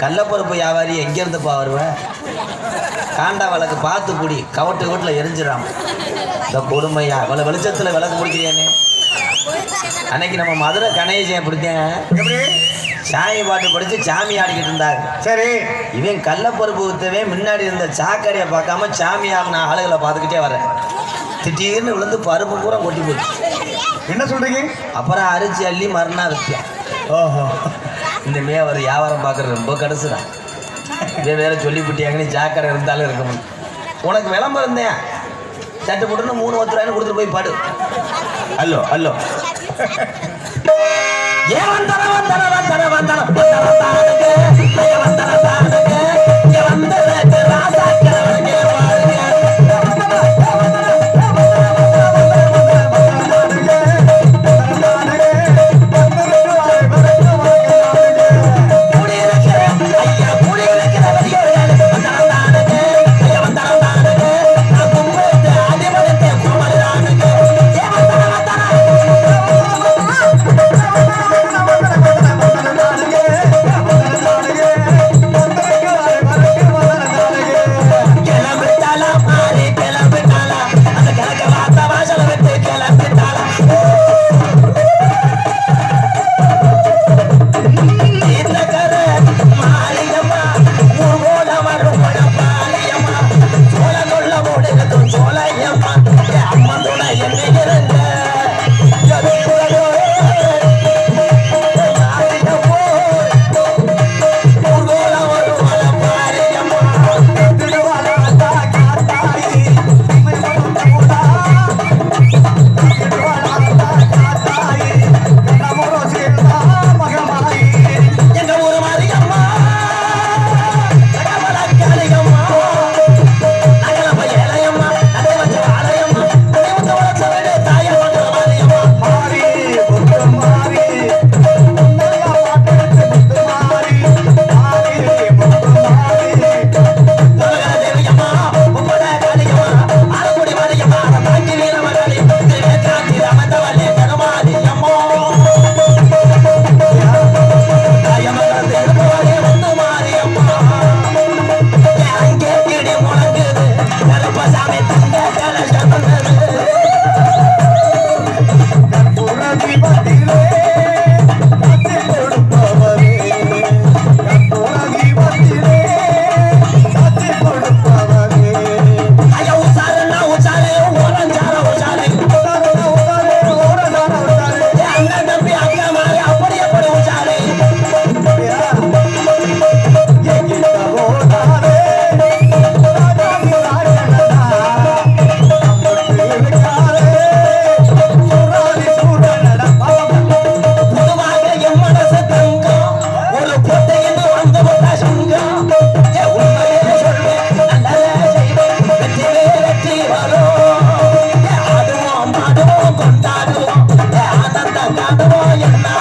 கள்ளப்பருப்பு வியாபாரி எங்கேருந்துப்பா வருவேன் காண்டா விளக்கு பார்த்து குடி கவட்டு வீட்டில் எரிஞ்சிடாம இந்த கொடுமையா? இவ்வளோ வெளிச்சத்தில் விளக்கு பிடிக்கிறேன்னு. அன்னைக்கு நம்ம மதுரை கணேசன் பிடித்தேன் சாமி பாட்டு படித்து சாமி ஆடிக்கிட்டு இருந்தாங்க சரி. இவன் கள்ளப்பருப்பு வித்தவே முன்னாடி இருந்த சாக்கடையை பார்க்காம சாமி ஆடின ஆளுகளை பார்த்துக்கிட்டே வரேன் திடீர்னு விழுந்து பருப்பு பூரா கொட்டி போச்சு. என்ன சொல்றீங்க? அப்புறம் அரிசி அள்ளி மறுநாள் விற்றேன் ஓஹோ. இந்த மே ஒரு வியாபாரம் பார்க்குறது ரொம்ப கடுசுதான் இதே வேற சொல்லிவிட்டியாங்கன்னு ஜாக்கடை இருந்தாலும் இருக்க முடியும் உனக்கு விளம்பரம் இருந்தேன் சட்டு போட்டுன்னு மூணு பத்து ரூபாய்னு கொடுத்துட்டு போய் பாடு அல்லோ அல்லோ ஏன் வந்தன வந்தன வந்தன வந்தன வந்தன தானுங்க ஏன் வந்தன தானுங்க 怎么也难。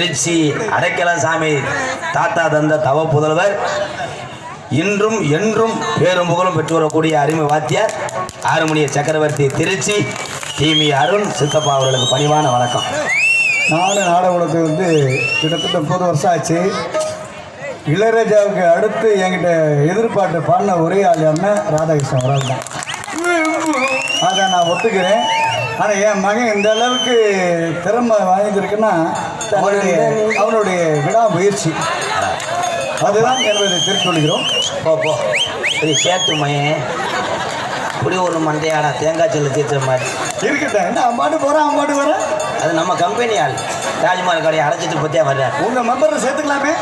திருச்சி அடைக்கலம் சாமி தாத்தா தந்த தவ புதல்வர். இன்றும் என்றும் பேரும் புகழும் பெற்று வரக்கூடிய அருமை வாத்தியார் ஆறுமணிய சக்கரவர்த்தி திருச்சி டிமி அருண் சித்தப்பா அவர்களுக்கு பணிவான வணக்கம். நானும் நாட உலகத்துக்கு வந்து கிட்டத்தட்ட முப்பது வருஷம் ஆச்சு. இளையராஜாவுக்கு அடுத்து என்கிட்ட எதிர்பார்த்து பாடின ஒரே ஆள் யாருன்னா ராதாகிருஷ்ணன் ஒரு தான். அதை நான் ஒத்துக்கிறேன். ஆனால் என் மகன் இந்த அளவுக்கு திறமை வாய்ந்திருக்குன்னா அவனுடைய அவனுடைய விடாமுயற்சி. அதுதான் என்பதை தெரிவித்துக் போ போ. இது சேட்டு மயன் இப்படி ஒரு மண்டையாடா தேங்காய் செல்லு தீர்த்துற மாதிரி. இருக்கட்டும். என்ன அம்பாட்டு போகிறேன் அம்பாட்டு வரேன் அது நம்ம கம்பெனி ஆள். ராஜ்மால் கடையை அடைச்சிட்டு பற்றியா வர்றார். உங்கள் மெம்பரை சேர்த்துக்கலாமே?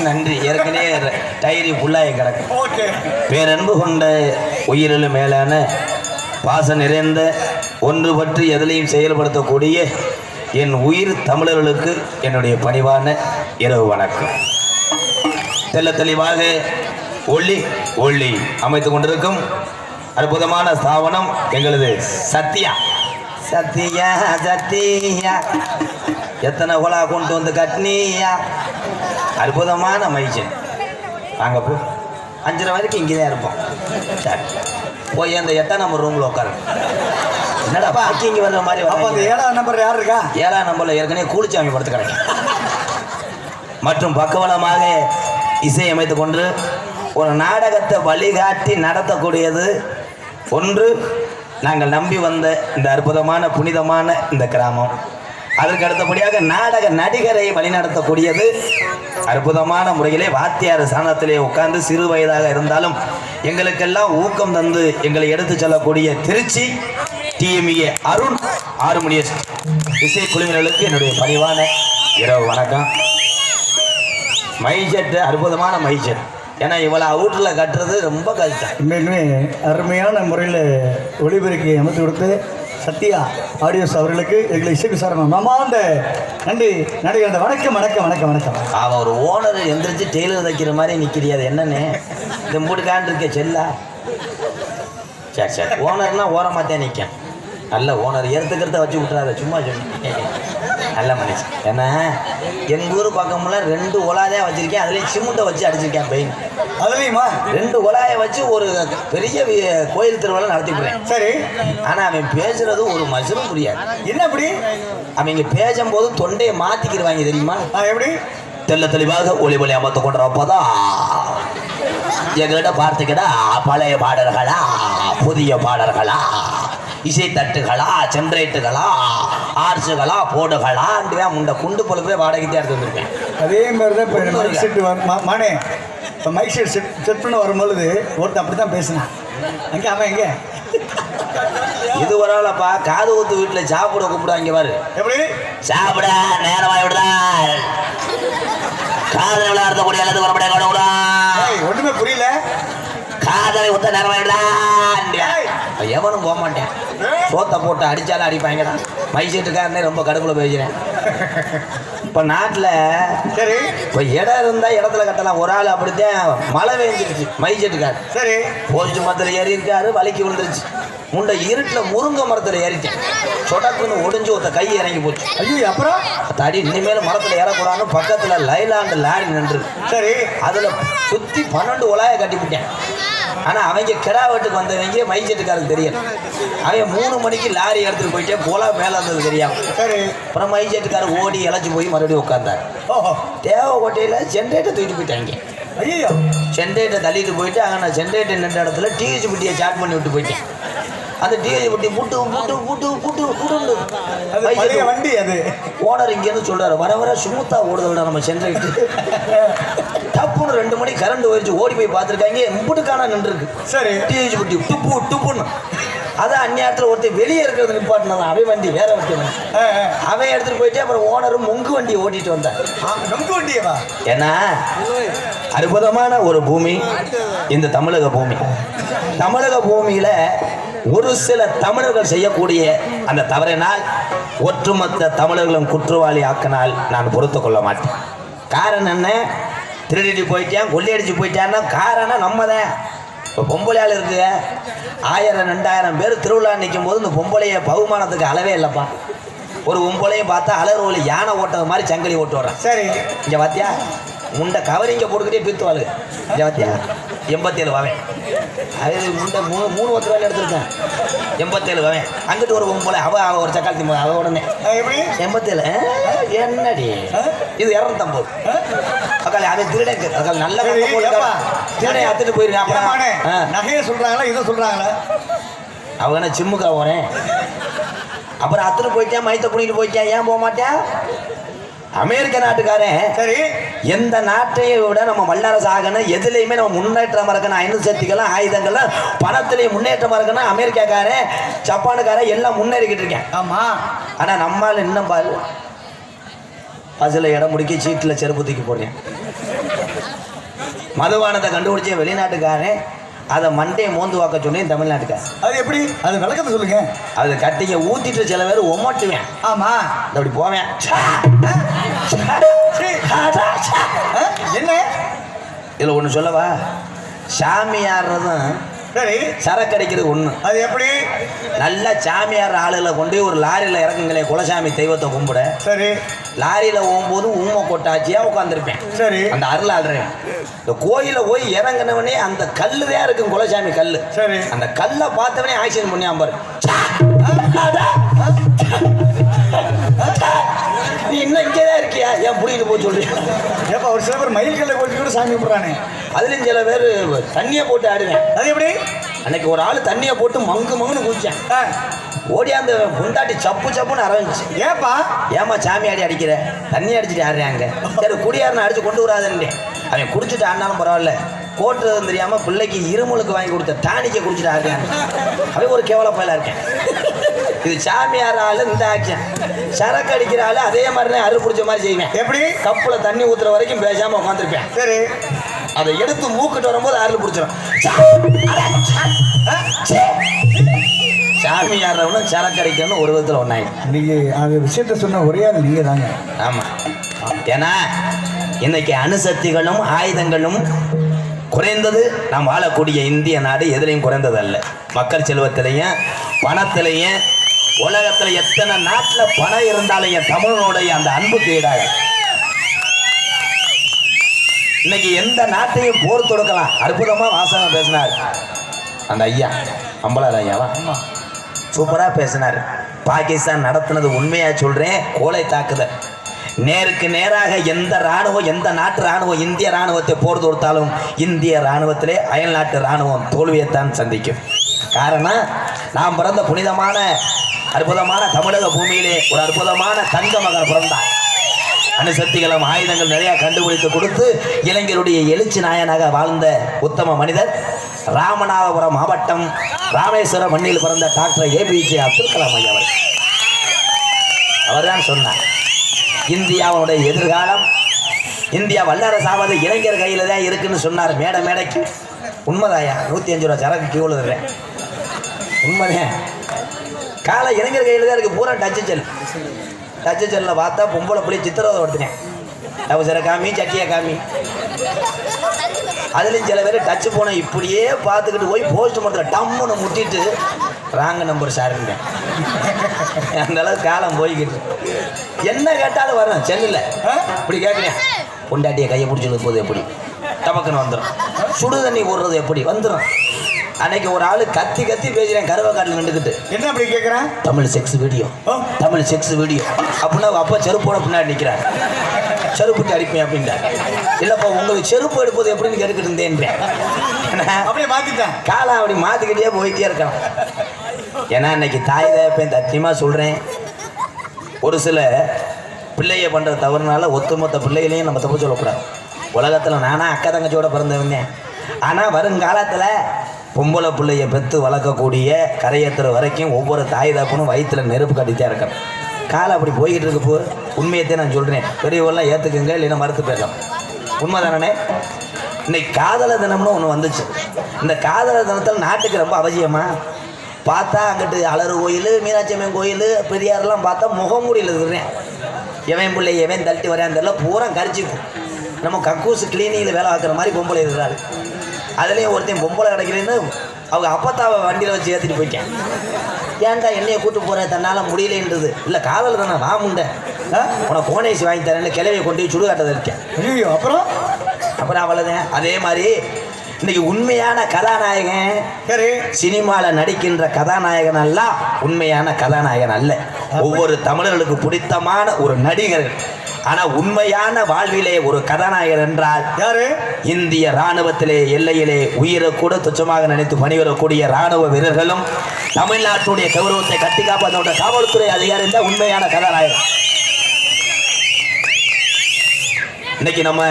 நன்றி. ஏற்கனவே டைரி ஃபுல்லாகி கிடக்கு. ஓகே. பேரன்பு கொண்ட உயிரிலும் மேலான பாசம் நிறைந்த ஒன்று பற்றி எதிலையும் செயல்படுத்தக்கூடிய என் உயிர் தமிழர்களுக்கு என்னுடைய பணிவான இரவு வணக்கம். தெள்ள தெளிவாக ஒளி ஒளி அமைத்து கொண்டிருக்கும் அற்புதமான ஸ்தாபனம் எங்களது சத்யா. சத்யா சத்யா. எத்தனை குலா கொண்டு வந்து கட்னியா அற்புதமான மைச்சன் நாங்கள் போ. அஞ்சரை வரைக்கும் இங்கே தான் இருப்போம். சரி. போய் அந்த எட்டாம் நம்பர் ரூமில் உட்காரு என்னடா இங்கே வர்ற மாதிரி அப்போ அந்த? ஏழாம் நம்பர் யார் இருக்கா? ஏழாம் நம்பரில் ஏற்கனவே கூலிச்சாமி படுத்து கிடக்கு. மற்றும் பக்கவலமாக இசையமைத்து கொண்டு ஒரு நாடகத்தை வழிகாட்டி நடத்தக்கூடியது ஒன்று நாங்கள் நம்பி வந்த இந்த அற்புதமான புனிதமான இந்த கிராமம். அதற்கு அடுத்தபடியாக நாடக நடிகரை வழிநடத்தக்கூடியது அற்புதமான முறையிலே வாத்தியார் சாணத்திலே உட்கார்ந்து சிறு வயதாக இருந்தாலும் எங்களுக்கெல்லாம் ஊக்கம் தந்து எங்களை எடுத்துச் செல்லக்கூடிய திருச்சி டிஎம்ஏ அருண் ஆறுமணிய இசை குழுவினர்களுக்கு என்னுடைய பணிவான இரவு வணக்கம். மைசெட்டு அற்புதமான மைசெட் ஏன்னா இவ்வளோ அவுட்டில் கட்டுறது ரொம்ப கஷ்டம். உண்மையிலுமே அருமையான முறையில் ஒளிபெருக்கி அமைத்து கொடுத்து சத்யா ஆடியோஸ் அவர்களுக்கு எங்களை இசை விசாரணை மாமாந்த நன்றி நடிகர் வணக்கம் வணக்கம் வணக்கம் வணக்கம். அவன் ஒரு ஓனர் எந்திரிச்சு டெய்லர் தைக்கிற மாதிரி நிற்கிறியா அது என்னன்னு? இந்த மூடுக்கான் இருக்க செல்லா. சரி சரி. ஓனர்னா ஓரமாக தான் நிற்கும் நல்ல ஓனர் எடுத்துக்கிறத வச்சு விட்றாத சும்மா சொல்லி. நல்ல மனுஷன். ஏன்னா எங்கள் ஊர் பக்கமெல்லாம் ரெண்டு ஒலாதான் வச்சுருக்கேன். அதுலேயும் சிமெண்ட்டை வச்சு அடிச்சிருக்கேன் பெயின். அதுலேயுமா? ரெண்டு ஒலாயை வச்சு ஒரு பெரிய கோயில் திருவிழா நடத்திவிடுறேன் சரி. ஆனால் அவன் பேசுறது ஒரு மசரும் புரியாது. என்ன அப்படி? அவங்க பேசும்போது தொண்டையை மாற்றிக்கிடுவாங்க தெரியுமா? எப்படி? தெல்ல தெளிவாக ஒளி ஒளி அமர்த்து கொண்டிருப்பதா? எங்கள்கிட்ட பார்த்துக்கிட்டா பழைய பாடல்களா புதிய பாடல்களா? இசை தட்டுகளா சென்ட்ரேட்டுகளா ஆர்ச்சுகளா போடுகளா முண்ட குண்டு பொழுப்பே வாடகைக்கு எடுத்து வந்திருக்கேன். அதே மாதிரி தான் இப்போ மைக் செட் வரும் மா- மானே இப்போ மைக் செட் செட் செட் பண்ண வரும்பொழுது ஒருத்தன் அப்படி தான் பேசினான். அங்கே அவன் எங்கே? இது வரலப்பா காது ஊத்து வீட்டில் சாப்பிட கூப்பிடுவாங்க பாரு. எப்படி? சாப்பிட நேரமாய் விடுதா காதல் விளையாடக்கூடிய அல்லது வரப்படைய கடவுடா ஏய், ஒண்ணுமே புரியல. காதலை ஊத்த நேரமாய் விடுதா எவனும் போக மாட்டேன். சோத்தை போட்டு அடிச்சாலும் அடிப்பாங்கடா மைசெட்டுக்காரனே ரொம்ப கடுப்புல பேசுறேன் இப்போ நாட்டில் சரி. இப்போ இடம் இருந்தால் இடத்துல கட்டலாம். ஒரு ஆள் அப்படித்தான் மழை பெஞ்சிருச்சு மைசெட்டுக்கார் சரி. போஸ்ட் மரத்தில் ஏறி இருக்காரு வலிக்கு விழுந்துருச்சு. முண்டை இருட்டில் முருங்கை மரத்தில் ஏறிட்டேன். சொடக்குன்னு ஒடிஞ்சு ஒருத்த கை இறங்கி போச்சு. ஐயோ அப்புறம்? தடி இனிமேல் மரத்தில் ஏறக்கூடாதுன்னு பக்கத்தில் லைலாண்டு லாரி நின்று சரி. அதில் சுற்றி பன்னெண்டு உலாய கட்டிவிட்டேன். ஆனால் அவங்க கிடா வீட்டுக்கு வந்தவங்க மைசெட்டுக்காருக்கு தெரியல அவன் மூணு மணிக்கு லாரி எடுத்துகிட்டு போயிட்டே போலா மேலே இருந்தது தெரியாம சரி. அப்புறம் மைசெட்டுக்காரர் ஓடி இழைச்சி போய் மறுபடியும் உட்காந்தார் ஓஹோ. தேவக்கோட்டையில் ஜென்ரேட்டர் தூக்கிட்டு போயிட்டாங்க ஐயோ ஜென்ரேட்டர் தள்ளிட்டு போயிட்டு அங்கே நான் ஜென்ரேட்டர் நின்ற இடத்துல டிஹெச் புட்டியை சாட் பண்ணி விட்டு போயிட்டேன். அந்த டிஹெச் புட்டி புட்டு புட்டு புட்டு புட்டு புட்டு வண்டி அது. ஓனர் இங்கேருந்து சொல்றாரு வர வர சுமுத்தா ஓடுதல்டா நம்ம சென்ட்ரைட்டு டப்புன்னு ரெண்டு மணி கரண்ட் போயிடுச்சு ஓடி போய் பார்த்துருக்காங்க. முப்புட்டுக்கான நின்றுருக்கு. சரி. டிஹெச் புட்டி துப்பு துப்புன்னு அதான் அந்நேரத்தில் ஒருத்தர் வெளியே இருக்கிறது நிப்பாட்டினதான். அவன் வண்டி வேற ஆ. அவன் எடுத்துட்டு போயிட்டு அப்புறம் ஓனரும் முங்கு வண்டி ஓட்டிட்டு வந்தான். நமக்கு வண்டியவா? ஏன்னா அற்புதமான ஒரு பூமி இந்த தமிழக பூமி. தமிழக பூமியில ஒரு சில தமிழர்கள் செய்யக்கூடிய அந்த தவறினால் ஒட்டுமொத்த தமிழர்களும் குற்றவாளி ஆக்கினால் நான் பொறுத்து கொள்ள மாட்டேன். காரணம் என்ன? திருடிட்டு போயிட்டான் கொள்ளையடிச்சு போயிட்டான்னா காரணம் நம்ம தான் இப்போ பொம்பளையால் இருக்கு. ஆயிரம் ரெண்டாயிரம் பேர் திருவிழா நிற்கும் போது இந்த பொம்பளைய பகுமானத்துக்கு அளவே இல்லைப்பா. ஒரு ஒம்பளையும் பார்த்தா அலர் ஒலி யானை ஓட்டது மாதிரி சங்கிலி ஓட்டு வர்றான். சரி. இங்க பாத்தியா? முண்டை கவரிங்க போட்டுக்கிட்டே பித்துவாளு இங்க பாத்தியா? எண்பத்தேழு வாவேன் அது முண்டை மூணு மூணு பத்து ரூபாயில எடுத்திருக்கேன். எண்பத்தேழு வாவேன் அங்கிட்டு ஒரு ஒம்பளை அவ அவ ஒரு சக்காலத்தி அவ உடனே. எண்பத்தேழு என்னடி? இது இரநூத்தம்பது. அக்காளி அது திருடன் அக்காளி நல்ல திருடன் அத்துட்டு போயிருக்கேன் அப்புறம். நகையை சொல்றாங்களா இதை சொல்றாங்களா? அவங்க என்ன ஜிம்முக்கா போறேன் அப்புறம் அத்தனை போயிட்டேன் மைத்த புனிட்டு போயிட்டேன் ஏன் போக மாட்டேன் அமெரிக்க நாட்டுக்காரன். சரி. எந்த நாட்டையை விட நம்ம வல்லரசு ஆகணும் எதுலையுமே நம்ம முன்னேற்றமா இருக்கணும் அணு சக்திகளும் ஆயுதங்களும் பணத்திலையும் முன்னேற்றமா இருக்கணும் அமெரிக்காக்காரன் ஜப்பானுக்காரன் எல்லாம் முன்னேறிக்கிட்டு இருக்கேன். ஆமா. ஆனா நம்மால் இன்னும் பாரு. பஸ்ஸில் இடம் முடிக்க சீட்டில் செருப்பு தூக்கி போடுறேன். மதுவானத்தை கண்டுபிடிச்ச வெளிநாட்டுக்காரன் அதை மண்டையை மோந்து வாக்க சொன்னேன் தமிழ்நாட்டுக்காரன். அது எப்படி? அது விளக்கத்தை சொல்லுங்க. அது கட்டிங்க ஊத்திட்டு சில பேர் ஒமட்டுவேன். ஆமா. அப்படி போவேன். என்ன? இதில் ஒன்று சொல்லவா? சாமியாடுறதும் சரி. சரக்கு அடிக்கிறது ஒன்று அது எப்படி? நல்ல சாமியார் ஆளுகளை கொண்டு ஒரு லாரியில் இறக்குங்களே குலசாமி தெய்வத்தை கும்பிட. சரி. லாரியில் போகும்போது ஊமை கொட்டாச்சியாக உட்காந்துருப்பேன் சரி. அந்த அருள் ஆடுறேன். இந்த கோயில போய் இறங்கினவனே அந்த கல்லு தான் இருக்கும் குலசாமி கல்லு. சரி. அந்த கல்லை பார்த்தவனே ஆக்சிடென்ட் பண்ணி பாரு. நீ இன்னும் இங்கே தான் இருக்கியா? ஏன் புடிக்கிட்டு போய் சொல்றியா? ஏப்பா ஒரு சில பேர் மயில் கல்லை கூட சாமி கும்பிட்றானே. அதுலயும் சில பேர் தண்ணியை போட்டு ஆடுவேன். அது எப்படி? அன்னைக்கு ஒரு ஆள் தண்ணியை போட்டு மங்கு மங்குன்னு குதிச்சேன். அஹ், ஓடியாந்து புண்டாட்டி சப்பு சப்புன்னு ஆரம்பிச்சு ஏப்பா ஏமா சாமி ஆடி அடிக்கிற? தண்ணி அடிச்சுட்டு ஆடுறாங்க சரி குடியாரனை அடிச்சு கொண்டு வராதுன்னு அவன் குடிச்சிட்டு ஆடினாலும் பரவாயில்ல. கோட்டுறதும் தெரியாம பிள்ளைக்கு இருமலுக்கு வாங்கி கொடுத்த டானிக்கை குடிச்சிட்டு ஆடுறாங்க அவன் ஒரு கேவல பயலா இருக்கேன். இது சாமியார் ஆளு இந்த ஆக்ஷன் சரக்கு அடிக்கிற ஆளு அதே மாதிரி தான் அரு பிடிச்ச மாதிரி செய்வேன். எப்படி? கப்புல தண்ணி ஊத்துற வரைக்கும் பேசாம உட்காந்துருப்பேன் சரி. அதை எடுத்து மூக்கிட்டு வரும்போது அருள் பிடிச்சிடும் சாமியாரவனும் சரக்கு அடிக்கணும் ஒரு விதத்தில் ஒன்றாயிடும் நீங்க அது விஷயத்த சொன்ன ஒரே ஆள் நீங்க தாங்க ஆமா. ஏன்னா இன்னைக்கு அணுசக்திகளும் ஆயுதங்களும் குறைந்தது நாம் வாழக்கூடிய இந்திய நாடு எதுலையும் குறைந்தது அல்ல மக்கள் செல்வத்திலையும் பணத்திலையும் உலகத்துல எத்தனை நாட்டுல பணம் இருந்தாலும் என் தமிழனுடைய அந்த அன்புக்கு ஈடாக இன்னைக்கு எந்த நாட்டையும் போர் தொடுக்கலாம். அற்புதமா வாசகம் பேசினார். அந்த ஐயா அம்பலார் ஐயாவா சூப்பரா பேசினார். பாகிஸ்தான் நடத்தினது உண்மையா சொல்றேன்? கோலை தாக்குதல். நேருக்கு நேராக எந்த ராணுவம் எந்த நாட்டு ராணுவம் இந்திய ராணுவத்தை போர் தொடுத்தாலும் இந்திய ராணுவத்திலே அயல் நாட்டு ராணுவம் தோல்வியைத்தான் சந்திக்கும். காரணம் நாம் பிறந்த புனிதமான அற்புதமான தமிழக பூமியிலே ஒரு அற்புதமான தங்க மகன் பிறந்தார். அணுசக்திகளும் ஆயுதங்கள் நிறைய கண்டுபிடித்து கொடுத்து இளைஞருடைய எழுச்சி நாயனாக வாழ்ந்த உத்தம மனிதர் ராமநாதபுரம் மாவட்டம் ராமேஸ்வரம் மண்ணில் பிறந்த டாக்டர் ஏபிஜே அப்துல் கலாம் ஐயா அவர் அவர்தான் சொன்னார் இந்தியாவுடைய எதிர்காலம் இந்தியா வல்லரசாவது இளைஞர் கையில் தான் இருக்குன்னு சொன்னார். மேடை மேடைக்கு. உண்மைதாயா நூற்றி அஞ்சு ரூபா சரக்கு கியூவில் உண்மைதான் காலை இளைஞர் கையில் தான் இருக்குது பூரா டச்சு செல் டச்சு செல்லில் பார்த்தா பொம்பளை புள்ளி சித்திரவதை படுத்தினேன் அவசர காமி சட்டியை காமி. அதுலேயும் சில பேர் டச்சு போன இப்படியே பார்த்துக்கிட்டு போய் போஸ்ட் மரத்தில் டம்முன்னு முட்டிட்டு ராங்க நம்பர் சாருங்க அந்த அளவுக்கு காலம் போய்கிட்டு என்ன கேட்டாலும் வரும் செல்லில் இப்படி கேட்குறேன் பொண்டாட்டியை கையை பிடிச்சி போது எப்படி? டபக்குன்னு வந்துடும் சுடு தண்ணி போடுறது எப்படி? வந்துடும் அன்னைக்கு ஒரு ஆள் கத்தி கத்தி பேசுகிறேன் கருவக்காட்டில் நின்றுக்கிட்டு. என்ன அப்படி கேட்குறேன் Tamil sex video. Tamil sex video அப்படின்னா அப்பா செருப்போட பின்னாடி நிற்கிறார் செருப்புட்டு அடிப்பேன் அப்படின்ட்டார் இல்லைப்பா உங்களுக்கு செருப்பு எடுப்பது எப்படின்னு கேட்டுக்கிட்டு இருந்தேன்றேன். ஏன்னா, அப்படியே மாத்திட்டேன். காலம் அப்படி மாற்றிக்கிட்டே போயிட்டே இருக்கலாம் ஏன்னா இன்னைக்கு தாய் தகப்பேன் சத்தியமாக சொல்கிறேன் ஒரு சில பிள்ளைய பண்ணுற தவறுனால ஒட்டுமொத்த பிள்ளைகளையும் நம்ம தப்பு சொல்லக்கூடாது. உலகத்தில் நானா அக்கா தங்கச்சியோட பிறந்தவங்க ஆனால் வருங்காலத்தில் பொம்பளை பிள்ளைய பெற்று வளர்க்கக்கூடிய கரையேற்றுற வரைக்கும் ஒவ்வொரு தாய் தாப்பனும் வயிற்றுல நெருப்பு கட்டித்தான் இருக்கிறேன் காலை அப்படி போய்கிட்டு இருக்கு போ உண்மையத்தை நான் சொல்கிறேன் பெரியவெல்லாம் ஏற்றுக்குங்க இல்லைன்னா மறுத்து பேசலாம். உண்மை தானே இன்னைக்கு காதல தினம்னு ஒன்று வந்துச்சு. இந்த காதலர் தினத்தில் நாட்டுக்கு ரொம்ப அவசியமா? பார்த்தா அங்கிட்டு அலறு கோயில் மீனாட்சி அம்மன் கோயில் பெரியாரெல்லாம் பார்த்தா முகமூடியில் இருக்கிறேன். எவன் பிள்ளை எவன் தள்ளிட்டு வரேன் தெரியல பூரா கரிச்சிக்கும் நம்ம கக்கூசு கிளீனிங்கில் வேலை பார்க்குற மாதிரி பொம்பளை இருக்கிறாரு. அதுலேயும் ஒருத்தன் பொம்பளை கிடைக்கிறேன்னு அவங்க அப்பத்தாவை வண்டியில் வச்சு ஏற்றிட்டு போயிட்டேன். ஏன்டா என்னைய கூட்டு போற? தன்னால முடியலன்றது. இல்ல காதல் தானே நான் முண்டை. ஆ? உனக்கு கோனேசி வாங்கி தரேன்னு கிளவியை கொண்டு போய் சுடுகாட்டதை இருக்கேன் ஐயோ அப்புறம்? அப்புறம் அவ்வளோதான் அதே மாதிரி இன்னைக்கு உண்மையான கதாநாயகன் சரி சினிமாவில் நடிக்கின்ற கதாநாயகன் எல்லாம் உண்மையான கதாநாயகன் அல்ல. ஒவ்வொரு தமிழர்களுக்கு பிடித்தமான ஒரு நடிகர் ஆனா உண்மையான வாழ்விலே ஒரு கதாநாயகன் என்றால் யாரு? இந்திய ராணுவத்திலே எல்லையிலே உயிரை கூட துச்சமாக நினைத்து பணிவரக்கூடிய ராணுவ வீரர்களும் தமிழ்நாட்டுடைய கௌரவத்தை கட்டி காப்பாற்ற காவல்துறை அதிகாரி தான் உண்மையான கதாநாயகன். இன்னைக்கு நம்ம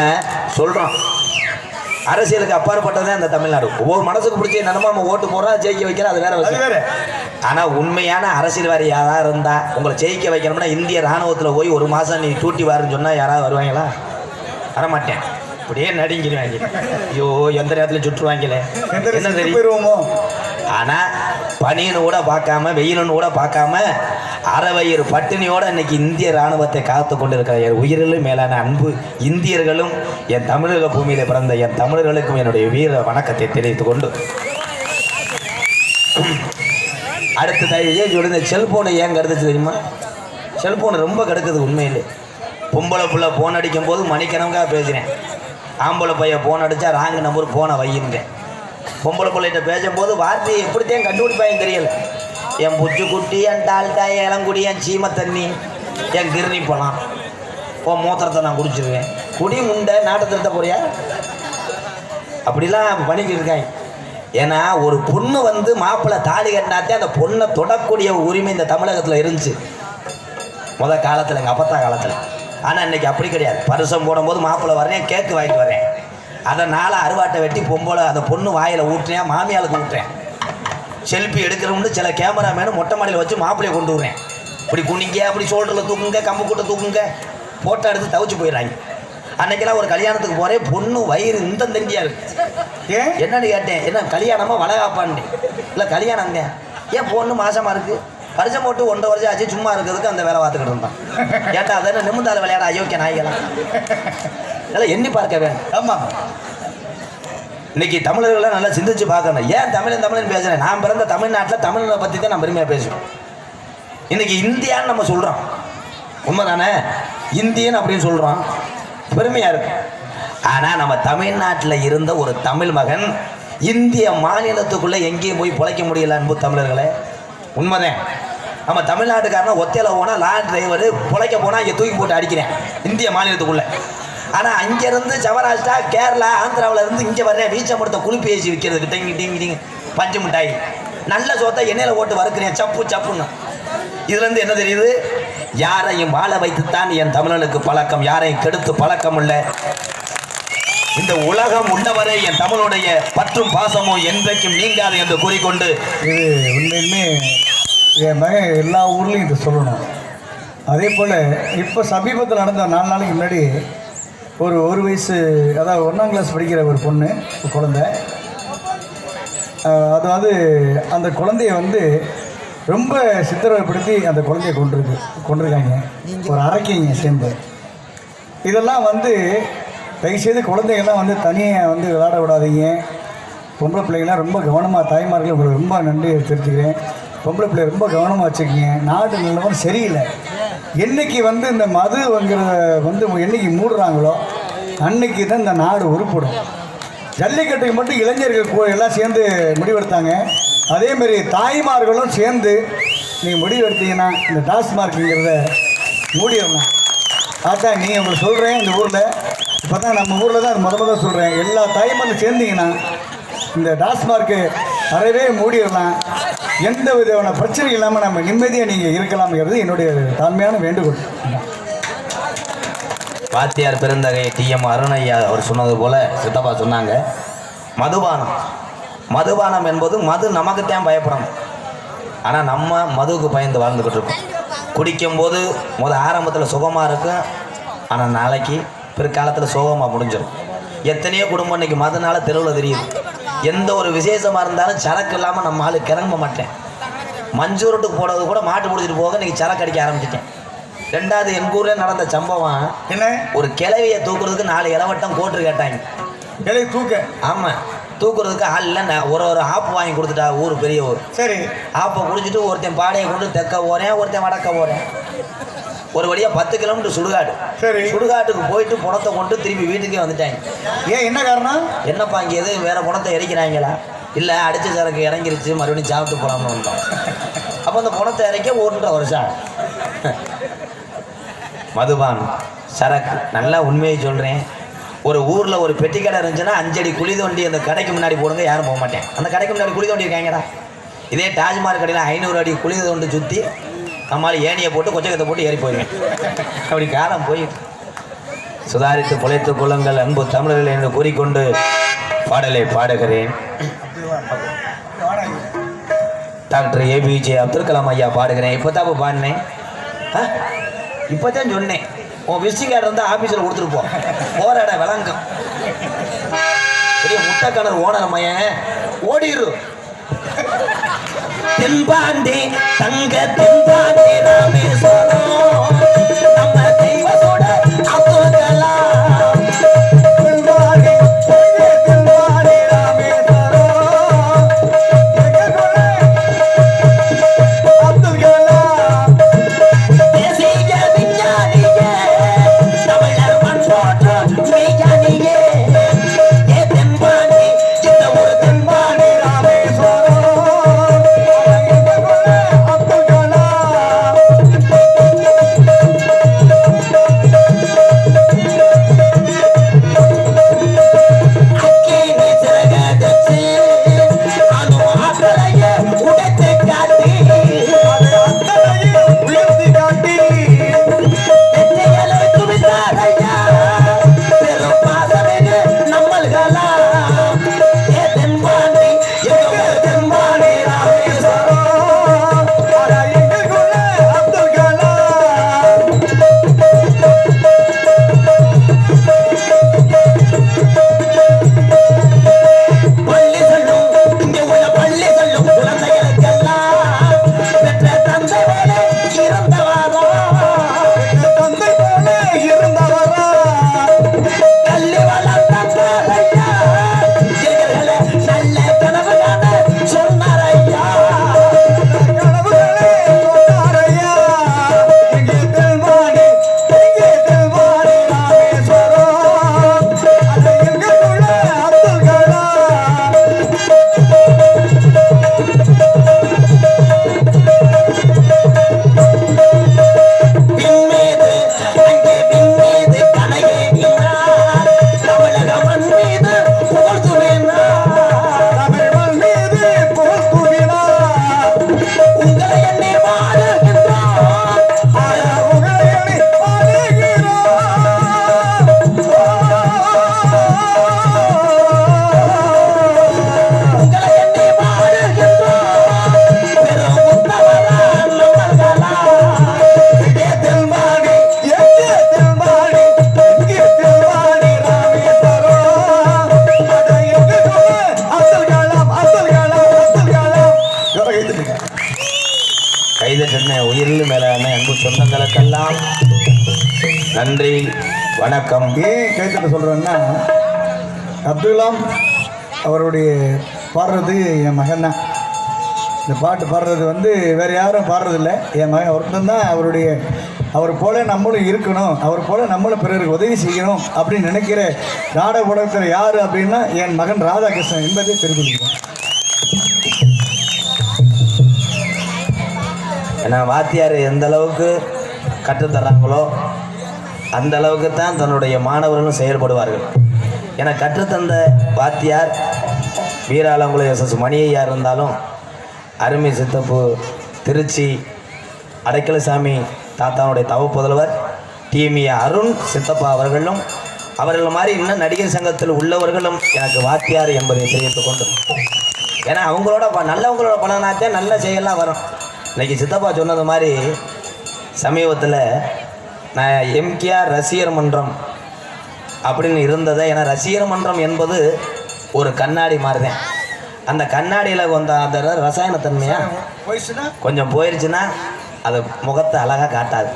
சொல்றோம். அரசியலுக்கு அப்பாற்பட்டதே அந்த தமிழ்நாடு. ஒவ்வொரு மனசுக்கு பிடிச்ச என்னமோ நம்ம ஓட்டு போடுறோம் ஜெயிக்க வைக்கிறோம் அது வேற விஷயம். ஆனா உண்மையான அரசியல்வாதி யாராவது இருந்தா உங்களை ஜெயிக்க வைக்கணும்னா இந்திய ராணுவத்துல போய் ஒரு மாசம் நீ டூட்டி வாருன்னு சொன்னா யாராவது வருவாங்களா? வரமாட்டேன். அப்படியே நடிங்கிடுவாங்க. ஐயோ எந்த நேரத்துல சுற்றுவாங்களே என்ன தெரியும் ஆனால் பனின்னு கூட பார்க்காம வெயிலுன்னு கூட பார்க்காம அறவயிறு பட்டினியோட இன்னைக்கு இந்திய ராணுவத்தை காத்து கொண்டிருக்கிற என் உயிரிலும் மேலான அன்பு இந்தியர்களும் என் தமிழக பூமியில் பிறந்த என் தமிழர்களுக்கும் என்னுடைய வீர வணக்கத்தை தெரிவித்துக் கொண்டு. அடுத்த தயவு செய்து சொல்லி செல்போனை ஏன் கருதுச்சு தெரியுமா? செல்போன் ரொம்ப கெடுக்குது உண்மையிலே. பொம்பளை புள்ள ஃபோன் அடிக்கும் போது மணிக்கணக்காக பேசுகிறேன் ஆம்பளை பையன் ஃபோன் அடித்தா ராங்கு நம்பர் ஃபோனை வையுங்க. பொம்பளை பிள்ளைகிட்ட பேசும்போது வார்த்தையை எப்படித்தான் கண்டுபிடிப்பாயும் தெரியல. என் புச்சு குட்டி என் டால்டா என் இளங்குடி என் சீம தண்ணி என் கிருணி பழம். உன் மூத்திரத்தை நான் குடிச்சிருவேன். குடி முண்டை நாட்டை திருத்த போறியா? அப்படிலாம் பண்ணிட்டு இருக்காங்க ஏன்னா ஒரு பொண்ணு வந்து மாப்பிள்ளை தாலி கட்டினாத்தே அந்த பொண்ணை தொடக்கூடிய உரிமை இந்த தமிழகத்தில் இருந்துச்சு. முத காலத்தில் எங்கள் அப்பத்தா காலத்தில். ஆனால் இன்னைக்கு அப்படி கிடையாது. பரிசம் போடும்போது மாப்பிள்ளை வரேன் கேக்கு வாங்கிட்டு வரேன். அதனால் அருவாட்டை வெட்டி பொம்பளை அந்த பொண்ணு வாயில் ஊட்டுறேன் மாமியாளுக்கு ஊட்டுறேன். செல்ஃபி எடுக்கிறவங்க சில கேமராமேனு மொட்டை மாடியில் வச்சு மாப்பிள்ளையை கொண்டு வரேன் இப்படி குனிங்க அப்படி ஷோல்டரில் தூக்குங்க கம்பு கூட்ட தூக்குங்க ஃபோட்டோ எடுத்து தவிச்சு போயிடுறாங்க. அன்னைக்கெல்லாம் ஒரு கல்யாணத்துக்கு போகிறேன் பொண்ணு வயிறு இந்த தண்டியாக இருக்கு. ஏன்? என்னன்னு கேட்டேன் என்ன கல்யாணமா வளகாப்பான்னு. இல்லை கல்யாணங்க ஏன் பொண்ணு மாசமா இருக்கு? வருஷம் போட்டு ஒன்றரை வருஷம் ஆச்சு சும்மா இருக்கிறதுக்கு அந்த வேலை பார்த்துக்கிட்டு இருந்தான். ஏட்டா அதை நிமிந்தால விளையாட அயோக்கிய நாய்களாம் இதெல்லாம் எண்ணி பார்க்க வேணும் ஆமாம் இன்னைக்கு தமிழர்கள்லாம் நல்லா சிந்திச்சு பார்க்கணும். ஏன் தமிழன் தமிழன் பேசுகிறேன் நான் பிறந்த தமிழ்நாட்டில் தமிழனை பற்றி தான் நான் பெருமையாக பேசுவேன். இன்னைக்கு இந்தியான்னு நம்ம சொல்கிறோம் உண்மைதானே? இந்தியன் அப்படின்னு சொல்கிறோம் பெருமையாக இருக்கு. ஆனால் நம்ம தமிழ்நாட்டில் இருந்த ஒரு தமிழ் மகன் இந்திய மாநிலத்துக்குள்ளே எங்கேயும் போய் பிழைக்க முடியல அன்பு தமிழர்களே. உண்மைதான். நம்ம தமிழ்நாட்டுக்காரன் ஒத்தையில் போனால் லாரி டிரைவர் பிழைக்க போனால் இங்கே தூக்கி போட்டு அடிக்கிறேன். இந்திய மாநிலத்துக்குள்ளே. ஆனால் அங்கேருந்து சவராஷ்டிரா கேரளா ஆந்திராவில் இருந்து இங்கே வர்ற வீச்சம் கொடுத்த குளிப்பு ஏசி விற்கிறது டிங் டிங் டிங் பஞ்சு மிட்டாய். நல்ல சோத்தை எண்ணெயில் போட்டு வறுக்கிறேன் சப்பு சப்புன்னு. இதுலேருந்து என்ன தெரியுது? யாரையும் வாழ வைத்துத்தான் என் தமிழனுக்கு பழக்கம் யாரையும் கெடுத்து பழக்கம் இல்லை. இந்த உலகம் உள்ளவரை என் தமிழுடைய பற்றும் பாசமும் என்றைக்கும் நீங்காது என்று கூறிக்கொண்டு இது உண்மையுமே என் மகன் எல்லா ஊர்லேயும் இதை சொல்லணும். அதே போல் இப்போ சமீபத்தில் நடந்த நாலு நாளைக்கு முன்னாடி ஒரு ஒரு வயசு அதாவது ஒன்றாம் கிளாஸ் படிக்கிற ஒரு பொண்ணு குழந்த. குழந்தை அதாவது அந்த குழந்தைய வந்து ரொம்ப சித்திரவதைப்படுத்தி அந்த குழந்தைய கொண்டிருக்கு கொண்டிருக்காங்க ஒரு அரைக்கிங்க சேர்ந்து இதெல்லாம் வந்து தயவுசெய்து குழந்தைகள்லாம் வந்து தனியாக வந்து விளையாட விடாதீங்க. பொம்பளை பிள்ளைங்களாம் ரொம்ப கவனமாக தாய்மார்கள் உங்களுக்கு ரொம்ப நன்றி தெரிஞ்சுக்கிறேன் பொம்பளை பிள்ளை ரொம்ப கவனமாக வச்சுக்கோங்க. நாடு நிலவரம் சரியில்லை. என்னைக்கு வந்து இந்த மதுங்கிற வந்து என்னைக்கு மூடுறாங்களோ அன்னைக்கு தான் இந்த நாடு உருப்படும். ஜல்லிக்கட்டுக்கு மட்டும் இளைஞர்கள் எல்லாம் சேர்ந்து முடிவெடுத்தாங்க. அதேமாரி தாய்மார்களும் சேர்ந்து நீங்கள் முடிவெடுத்தீங்கன்னா இந்த டாஸ்மார்க்குங்கிறத மூடிடலாம் ஆட்டா நீங்கள் உங்களுக்கு சொல்கிறேன் இந்த ஊரில். இப்போ தான் நம்ம ஊரில் தான் முத முத சொல்கிறேன் எல்லா தாய்மார்களும் சேர்ந்தீங்கன்னா இந்த டாஸ்மார்க்கு அறவே மூடிடலாம். எந்த விதமான பிரச்சனை இல்லாமல் நம்ம நிம்மதியாக நீங்கள் இருக்கலாம்ங்கிறது என்னுடைய தாழ்மையான வேண்டுகோள். வாத்தியார் பெருந்தகை டிஎம் அருணையா அவர் சொன்னது போல சித்தப்பா சொன்னாங்க மதுபானம். மதுபானம் என்பது மது நமக்குத்தான் பயப்படணும் ஆனால் நம்ம மதுவுக்கு பயந்து வாழ்ந்துக்கிட்டு இருக்கோம். குடிக்கும்போது முத ஆரம்பத்தில் சுகமாக இருக்கும். ஆனால் நாளைக்கு பிற்காலத்தில் சோகமாக முடிஞ்சிடும் எத்தனையோ குடும்பம் இன்றைக்கி மதுனால தெருவில் தெரியுது. எந்த ஒரு விசேஷமாக இருந்தாலும் சரக்கு இல்லாமல் நம்ம ஆளு கிளம்ப மாட்டேன். மஞ்சூரட்டுக்கு போனது கூட மாட்டு முடிச்சிட்டு போக இன்னைக்கு சரக்கு அடிக்க ஆரம்பிச்சிட்டேன். ரெண்டாவது எங்கள் ஊரில் நடந்த சம்பவம். என்ன? ஒரு கிளவியை தூக்குறதுக்கு நாலு இளவட்டம் கோட்டு கேட்டாங்க. கிளை தூக்க? ஆமாம் தூக்குறதுக்கு ஆள் இல்லை. நான் ஒரு ஒரு ஆப்பு வாங்கி கொடுத்துட்டா ஊர் பெரிய ஊர் சரி. ஆப்பை குடிச்சிட்டு ஒருத்தன் பாடையை கொண்டு தெற்க போகிறேன் ஒருத்தன் வடக்க போகிறேன் ஒரு வழியாக பத்து கிலோமீட்டர் சுடுகாடு. சரி. சுடுகாட்டுக்கு போயிட்டு பணத்தை கொண்டு திருப்பி வீட்டுக்கே வந்துட்டாங்க. ஏன் என்ன காரணம்? என்னப்பா இங்கே எது வேற பணத்தை இறக்கிறாங்களா? இல்லை அடிச்ச சரக்கு இறங்கிருச்சு மறுபடியும் சாப்பிட்டு போகலாம்னு வந்தோம் அப்போ அந்த பணத்தை இறக்க ஒன்றரை வருஷம் மதுபான் சரக்கு நல்லா உண்மையை சொல்கிறேன் ஒரு ஊரில் ஒரு பெட்டி கடை இருந்துச்சுன்னா அஞ்சடி குழி தோண்டி அந்த கடைக்கு முன்னாடி போடுங்க யாரும் போக மாட்டேன். அந்த கடைக்கு முன்னாடி குழி தோண்டி இருக்காங்கடா. இதே டாஜ்மஹால் கடையில் ஐநூறு அடி குழி தோண்டி சுற்றி கம்மாலி ஏணியை போட்டு கொச்சகத்தை போட்டு ஏறி போயிடுவேன் அப்படி காலம் போய் சுதாரித்து குலைத்துக் குளங்கள் அன்பு தமிழர்கள் என்று கூறிக்கொண்டு பாடலை பாடுகிறேன். டாக்டர் ஏபிஜே அப்துல் கலாம் ஐயா பாடுகிறேன். இப்போ தான் பாடினேன். இப்போ தான் சொன்னேன். உன் விசிட்டிங் கார்டு இருந்தால் ஆஃபீஸில் கொடுத்துருப்போம் போராட விளங்கம் விளங்கும். பெரிய முட்டைக்கணர் ஓனர் மையன். ஓடிடு தென்பாண்டி தங்க தென்பாண்டி ராமேஸ்வரம் வணக்கம். ஏன் கைத்தட்ட சொல்கிறேன்னா அப்துல் கலாம் அவருடைய பாடுறது என் மகன் தான். இந்த பாட்டு பாடுறது வந்து வேறு யாரும் பாடுறதில்ல. என் மகன் ஒருத்தன் தான் அவருடைய அவர் போல நம்மளும் இருக்கணும் அவர் போல நம்மளும் பிறருக்கு உதவி செய்யணும் அப்படின்னு நினைக்கிற நாடக உலகத்தில் யார் அப்படின்னா என் மகன் ராதாகிருஷ்ணன் என்பதை தெரிவிக்கிறேன் ஏன்னா வாத்தியார் எந்த அளவுக்கு கற்றுத்தர்றாங்களோ அந்த அளவுக்கு தான் தன்னுடைய மாணவர்களும் செயல்படுவார்கள். என கற்றுத்தந்த வாத்தியார் வீராளங்குளம் எஸ் எஸ் மணியையா இருந்தாலும் அருமை சித்தப்பு திருச்சி அடைக்கலசாமி தாத்தாவுடைய தவ புதல்வர் டிஎம்ஏ அருண் சித்தப்பா அவர்களும் அவர்கள் மாதிரி இன்னும் நடிகர் சங்கத்தில் உள்ளவர்களும் எனக்கு வாத்தியார் என்பதை தெரிவித்துக் கொண்டு. ஏன்னா அவங்களோட ப- நல்லவங்களோட பணம்னாக்கே நல்ல செயலாம் வரும். இன்றைக்கி சித்தப்பா சொன்னது மாதிரி சமீபத்தில் நான் எம்கேஆர் ரசிகர் மன்றம் அப்படின்னு இருந்ததை ஏன்னா ரசிகர் மன்றம் என்பது ஒரு கண்ணாடி மாதிரி தான் அந்த கண்ணாடியில் வந்த அந்த ரசாயனத்தன்மையா? போயிடுச்சுன்னா? கொஞ்சம் போயிருச்சுன்னா அது முகத்தை அழகாக காட்டாது.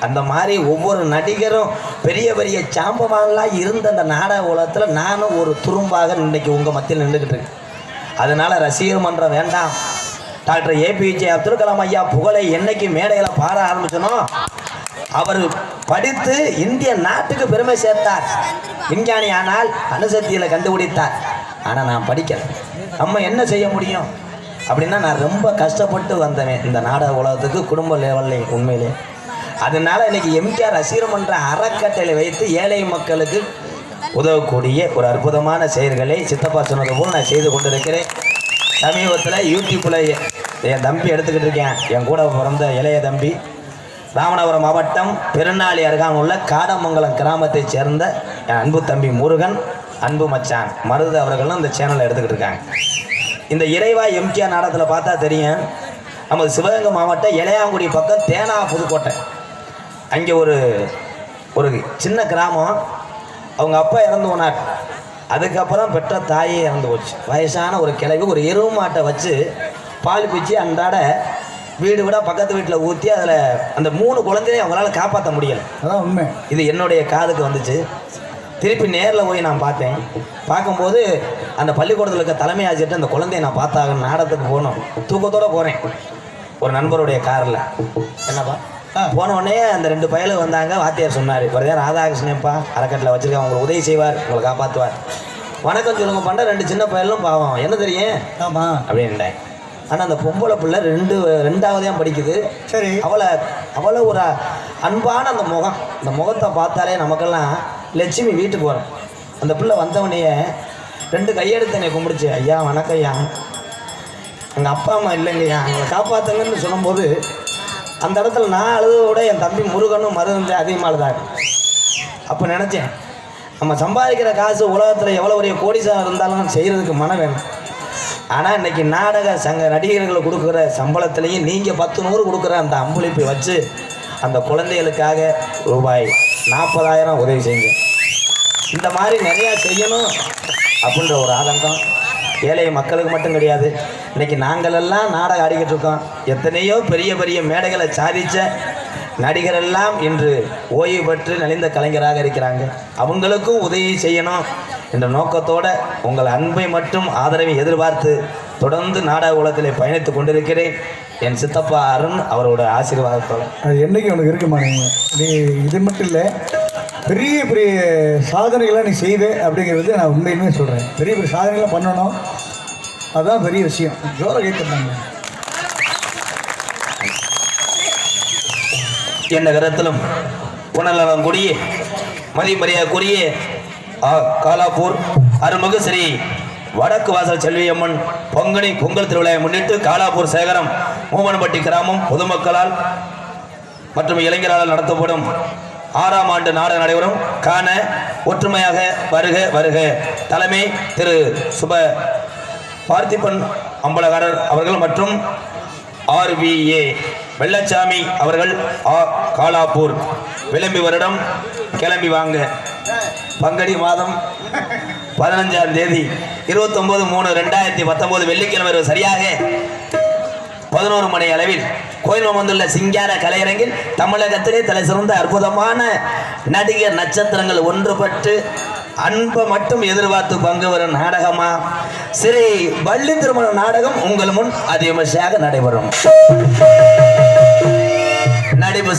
அந்த மாதிரி ஒவ்வொரு நடிகரும் பெரிய பெரிய சாம்பவான்லாம் இருந்த அந்த நாடக உலகத்தில் நானும் ஒரு துரும்பாக இன்னைக்கு உங்கள் மத்தியில் நின்றுக்கிட்டு இருக்கேன். அதனால ரசிகர் மன்றம் வேண்டாம். டாக்டர் ஏபிஜே அப்துல் கலாம் ஐயா புகழை என்னைக்கு மேடையில் பாட ஆரம்பிச்சனோ அவர் படித்து இந்திய நாட்டுக்கு பெருமை சேர்த்தார். விஞ்ஞானி ஆனால் அணுசக்தியில் கண்டுபிடித்தார். ஆனால் நான் படிக்கல. நம்ம என்ன செய்ய முடியும்? அப்படின்னா நான் ரொம்ப கஷ்டப்பட்டு வந்தவேன் இந்த நாடக உலகத்துக்கு குடும்ப லெவலில் உண்மையிலே. அதனால இன்னைக்கு எம்ஜிஆர் ரசிகர் மன்ற அறக்கட்டளை வைத்து ஏழை மக்களுக்கு உதவக்கூடிய ஒரு அற்புதமான செயல்களை சித்தப்பா சொன்னது போல் நான் செய்து கொண்டிருக்கிறேன். சமீபத்தில் யூடியூப்பில் என் தம்பி எடுத்துக்கிட்டு இருக்கேன். என் கூட பிறந்த இளைய தம்பி. ராமநாதபுரம் மாவட்டம் பெருநாளி அருகாமல் உள்ள காடமங்கலம் கிராமத்தைச் சேர்ந்த என் அன்பு தம்பி முருகன் அன்பு மச்சான் மருது அவர்களும் இந்த சேனலை எடுத்துக்கிட்டு இருக்காங்க. இந்த இறைவா எம்கேஆர் நாடகத்தில் பார்த்தா தெரியும் நமது சிவகங்கை மாவட்டம் இளையாங்குடி பக்கம் தேனா புதுக்கோட்டை. அங்கே ஒரு ஒரு சின்ன கிராமம். அவங்க அப்பா இறந்து போனார். அதுக்கப்புறம் பெற்ற தாயே இறந்து போச்சு. வயசான ஒரு கிளவி ஒரு எருவு மாட்டை வச்சு பால் பிச்சு அன்றாட வீடு விட பக்கத்து வீட்டில் ஊற்றி அதில் அந்த மூணு குழந்தையும் அவங்களால காப்பாற்ற முடியலை. அதான் உண்மை. இது என்னுடைய காதுக்கு வந்துச்சு. திருப்பி நேரில் போய் நான் பார்த்தேன். பார்க்கும்போது அந்த பள்ளிக்கூடத்தில் இருக்க தலைமை ஆசிரியர்கிட்ட அந்த குழந்தைய நான் பார்த்தாக நாடகத்துக்கு போகணும் தூக்கத்தோட போகிறேன் ஒரு நண்பருடைய காரில். என்னப்பா. போன உடனே அந்த ரெண்டு பயலும் வந்தாங்க. வாத்தியார் சொன்னார் ஒரு நேரம் ராதாகிருஷ்ணப்பா அறக்கட்டில் வச்சிருக்கேன் உங்களுக்கு உதவி செய்வார். உங்களை காப்பாற்றுவார் வணக்கம் சொல்லுங்க பண்ண ரெண்டு சின்ன பயலும் பாவம். என்ன தெரியும்? ஆமாம் அப்படின்ட்டேன். ஆனால் அந்த பொம்பளை பிள்ளை ரெண்டு ரெண்டாவதையும் படிக்குது. சரி. அவளை அவளை ஒரு அன்பான அந்த முகம். அந்த முகத்தை பார்த்தாலே நமக்கெல்லாம் லட்சுமி வீட்டுக்கு வரும். அந்த பிள்ளை வந்தவனையே ரெண்டு கையெடுத்து என்னை கும்பிடுச்சு. ஐயா வணக்கம் ஐயா. எங்கள் அப்பா அம்மா இல்லைங்கய்யா எங்களை காப்பாற்றுங்கன்னு சொல்லும்போது அந்த இடத்துல நான் அழுததை விட என் தம்பி முருகனும் மருந்தும் அதிகமாக அழுதாங்க அப்போ நினச்சேன் நம்ம சம்பாதிக்கிற காசு உலகத்தில் எவ்வளோ பெரிய கோடிசாரம் இருந்தாலும் செய்கிறதுக்கு மனம் வேணும். ஆனால் இன்னைக்கு நாடக சங்க நடிகர்கள் கொடுக்குற சம்பளத்திலையும் நீங்கள் பத்து நூறு கொடுக்குற அந்த அம்பளிப்பை வச்சு அந்த குழந்தைகளுக்காக ரூபாய் நாற்பதாயிரம் உதவி செய்யுங்க இந்த மாதிரி நிறையா செய்யணும் அப்படின்ற ஒரு ஆதங்கம். ஏழை மக்களுக்கு மட்டும் கிடையாது. இன்றைக்கி நாங்களெல்லாம் நாடகம் ஆடிக்கிட்டு இருக்கோம். எத்தனையோ பெரிய பெரிய மேடைகளை சாதித்த நடிகரெல்லாம் இன்று ஓய்வு பெற்று நலிந்த கலைஞராக இருக்கிறாங்க. அவங்களுக்கும் உதவி செய்யணும். என்ற நோக்கத்தோட உங்கள் அன்பை மட்டும் ஆதரவை எதிர்பார்த்து தொடர்ந்து நாடக உலகத்திலே பயணித்துக் கொண்டிருக்கிறேன். என் சித்தப்பா அருண் அவரோட ஆசீர்வாதத்தோட. அது என்னைக்கு உனக்கு இருக்குமா? நீ இது மட்டும் இல்லை பெரிய பெரிய சாதனைகளை நீ செய்வே அப்படிங்கிறது நான் உண்மையுமே சொல்கிறேன் பெரிய பெரிய சாதனைகளை பண்ணணும். அதுதான் பெரிய விஷயம். ஜோர கேட்குறாங்க என்ற கரத்திலும் புனலவங்குடிய மதிமரியாக்குரிய ஆ காலாப்பூர் அருள்மிகு ஸ்ரீ வடக்கு வாசல் செல்வியம்மன் பொங்கனி பொங்கல் திருவிழாவை முன்னிட்டு காலாப்பூர் சேகரம் மூவன்பட்டி கிராமம் பொதுமக்களால் மற்றும் இளைஞரால் நடத்தப்படும் ஆறாம் ஆண்டு நாடக நடைபெறும். காண ஒற்றுமையாக வருக வருக. தலைமை திரு சுப பார்த்திபன் அம்பலகாரர் அவர்கள் மற்றும் ஆர்விஏ வெள்ளச்சாமி அவர்கள். ஆ காலாப்பூர். விளம்பி வருடம் கிளம்பி வாங்க. பங்கடி மாதம் பதினஞ்சாம் தேதி இருபத்தொன்பது மூணு ரெண்டாயிரத்தி பத்தொன்பது வெள்ளிக்கிழமை சரியாக பதினோரு மணி அளவில் கோயில் வந்துள்ள சிங்கார கலையரங்கில் தமிழகத்திலே தலை சிறந்த அற்புதமான நடிகர் நட்சத்திரங்கள் ஒன்றுபட்டு அன்பை மட்டும் எதிர்பார்த்து பங்கு வரும் நாடகமா? ஸ்ரீ வள்ளி திருமண நாடகம் உங்கள் முன் அதிகமாக நடைபெறும். நடைபெறும்